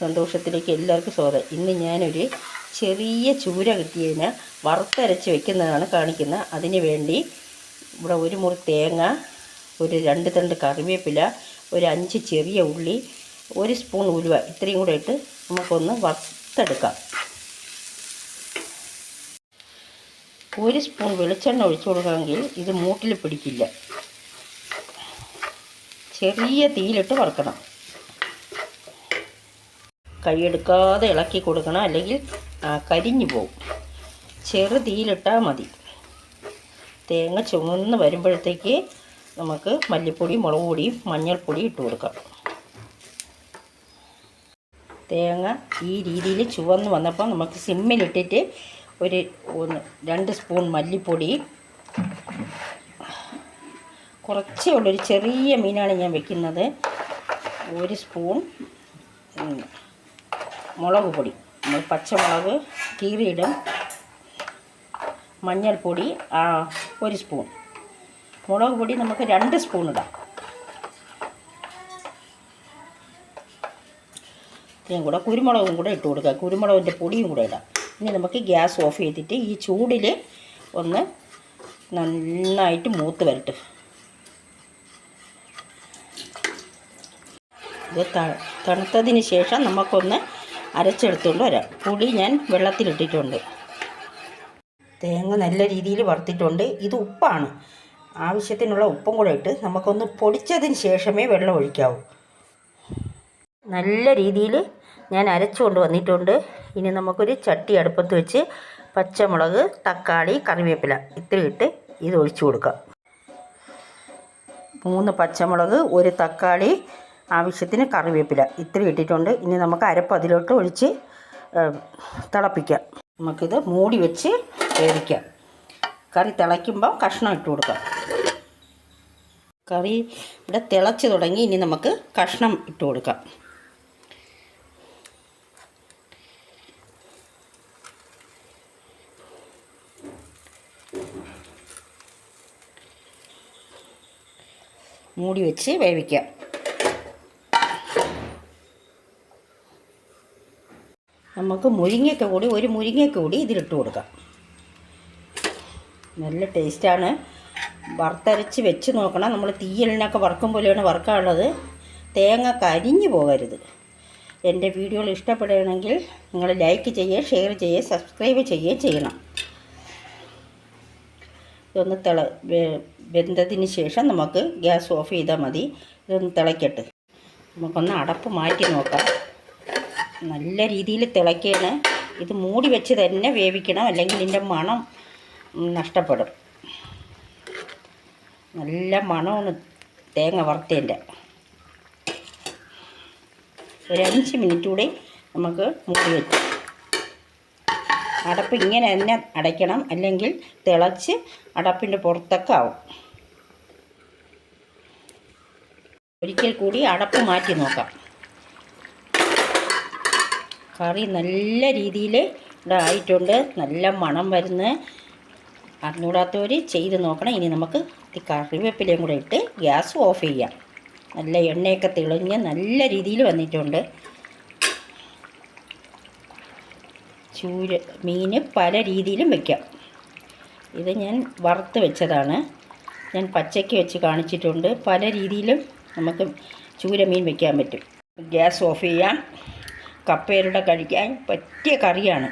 സന്തോഷത്തിലേക്ക് എല്ലാവർക്കും സ്വാഗതം. ഇന്ന് ഞാനൊരു ചെറിയ ചൂര കിട്ടിയതിന് വറുത്തരച്ച് വെക്കുന്നതാണ് കാണിക്കുന്നത്. അതിന് വേണ്ടി ഇവിടെ ഒരു മുറി തേങ്ങ ഒരു രണ്ട് തണ്ട് കറിവേപ്പില ഒരു അഞ്ച് ചെറിയ ഉള്ളി ഒരു സ്പൂൺ ഉലുവ ഇത്രയും കൂടെ ഇട്ട് നമുക്കൊന്ന് വറുത്തെടുക്കാം. ഒരു സ്പൂൺ വെളിച്ചെണ്ണ ഒഴിച്ചു കൊടുക്കാമെങ്കിൽ ഇത് മൂട്ടിൽ പിടിക്കില്ല. ചെറിയ തീയിലിട്ട് വറുക്കണം. കൈയെടുക്കാതെ ഇളക്കി കൊടുക്കണം. അല്ലെങ്കിൽ കരിഞ്ഞു പോകും. ചെറുതീയിലിട്ടാൽ മതി. തേങ്ങ ചുമന്ന് വരുമ്പോഴത്തേക്ക് നമുക്ക് മല്ലിപ്പൊടി മുളക് പൊടിയും മഞ്ഞൾപ്പൊടി ഇട്ട് കൊടുക്കാം. തേങ്ങ ഈ രീതിയിൽ ചുവന്ന് വന്നപ്പോൾ നമുക്ക് സിമ്മിലിട്ടിട്ട് ഒരു ഒന്ന് രണ്ട് സ്പൂൺ മല്ലിപ്പൊടി. കുറച്ചേ ഉള്ളൂ. ഒരു ചെറിയ മീനാണ് ഞാൻ വെക്കുന്നത്. ഒരു സ്പൂൺ മുളക് പൊടി. നമ്മൾ പച്ചമുളക് കീറിയിടും. മഞ്ഞൾപ്പൊടി ഒരു സ്പൂൺ. മുളക് പൊടി നമുക്ക് രണ്ട് സ്പൂൺ ഇടാം. ഇത്രയും കൂടെ കുരുമുളകും കൂടെ ഇട്ട് കൊടുക്കുക. കുരുമുളകിന്റെ പൊടിയും കൂടെ ഇടാം. ഇനി നമുക്ക് ഗ്യാസ് ഓഫ് ചെയ്തിട്ട് ഈ ചൂടിൽ ഒന്ന് നന്നായിട്ട് മൂത്ത് വരട്ട്. ഇത് തണുത്തതിന് ശേഷം നമുക്കൊന്ന് അരച്ചെടുത്തുകൊണ്ട് വരാം. പുളി ഞാൻ വെള്ളത്തിലിട്ടിട്ടുണ്ട്. തേങ്ങ നല്ല രീതിയിൽ വറുത്തിട്ടുണ്ട്. ഇത് ഉപ്പാണ്. ആവശ്യത്തിനുള്ള ഉപ്പും കൂടെ ഇട്ട് നമുക്കൊന്ന് പൊടിച്ചതിന് ശേഷമേ വെള്ളം ഒഴിക്കാവൂ. നല്ല രീതിയിൽ ഞാൻ അരച്ചുകൊണ്ട് വന്നിട്ടുണ്ട്. ഇനി നമുക്കൊരു ചട്ടി അടുപ്പത്ത് വെച്ച് പച്ചമുളക് തക്കാളി കറിവേപ്പില ഇത്രയും ഇട്ട് ഇത് ഒഴിച്ചു കൊടുക്കാം. മൂന്ന് പച്ചമുളക് ഒരു തക്കാളി ആവശ്യത്തിന് കറിവേപ്പില. ഇത്ര ഇട്ടിട്ടുണ്ട്. ഇനി നമുക്ക് അരപ്പ് അതിലോട്ട് ഒഴിച്ച് തിളപ്പിക്കാം. നമുക്കിത് മൂടി വെച്ച് വേവിക്കാം. കറി തിളയ്ക്കുമ്പോൾ കഷ്ണം ഇട്ട് കൊടുക്കാം. കറി ഇവിടെ തിളച്ച് തുടങ്ങി ഇനി നമുക്ക് കഷ്ണം ഇട്ട് കൊടുക്കാം. മൂടി വെച്ച് വേവിക്കാം. നമുക്ക് മുരിങ്ങയ്ക്ക കൂടി ഒരു മുരിങ്ങയ്ക്ക കൂടി ഇതിലിട്ട് കൊടുക്കാം. നല്ല ടേസ്റ്റാണ്. വറുത്തരച്ച് വെച്ച് നോക്കണം. നമ്മൾ തീയലിനൊക്കെ വറുക്കും പോലെയാണ് വറുക്കാനുള്ളത്. തേങ്ങ കരിഞ്ഞു പോകരുത്. എന്റെ വീഡിയോകൾ ഇഷ്ടപ്പെടുകയാണെങ്കിൽ നിങ്ങൾ ലൈക്ക് ചെയ്യുക ഷെയർ ചെയ്യുക സബ്സ്ക്രൈബ് ചെയ്യുകയും ചെയ്യണം. ഇതൊന്ന് തിള വെന്തതിന് ശേഷം നമുക്ക് ഗ്യാസ് ഓഫ് ചെയ്താൽ മതി. ഇതൊന്ന് തിളയ്ക്കട്ടെ. നമുക്കൊന്ന് അടപ്പ് മാറ്റി നോക്കാം. നല്ല രീതിയിൽ തിളയ്ക്കുകയാണ്. ഇത് മൂടി വെച്ച് തന്നെ വേവിക്കണം. അല്ലെങ്കിൽ ഇതിന്റെ മണം നഷ്ടപ്പെടും. നല്ല മണമാണ് തേങ്ങ വറുത്തതിന്റെ. ഒരു അഞ്ച് മിനിറ്റ് കൂടി നമുക്ക് മൂടി വെച്ച്. അടപ്പ് ഇങ്ങനെ തന്നെ അടയ്ക്കണം. അല്ലെങ്കിൽ തിളച്ച് അടപ്പിന്റെ പുറത്തൊക്കെ ആവും. ഒരിക്കൽ കൂടി അടപ്പ് മാറ്റി നോക്കാം. കറി നല്ല രീതിയിൽ ഇവിടെ ആയിട്ടുണ്ട്. നല്ല മണം വരുന്ന അറിഞ്ഞൂടാത്തവർ ചെയ്ത് നോക്കണം. ഇനി നമുക്ക് കറിവേപ്പിലയും കൂടെ ഇട്ട് ഗ്യാസ് ഓഫ് ചെയ്യാം. നല്ല എണ്ണയൊക്കെ തിളഞ്ഞ് നല്ല രീതിയിൽ വന്നിട്ടുണ്ട്. ചൂര മീൻ പല രീതിയിലും വയ്ക്കാം ഇത് ഞാൻ വറുത്ത് വെച്ചതാണ്. ഞാൻ പച്ചയ്ക്ക് വെച്ച് കാണിച്ചിട്ടുണ്ട്. പല രീതിയിലും നമുക്ക് ചൂര മീൻ വെക്കാൻ പറ്റും. ഗ്യാസ് ഓഫ് ചെയ്യാം. കപ്പേരുടെ കഴിക്കാൻ പറ്റിയ കറിയാണ്.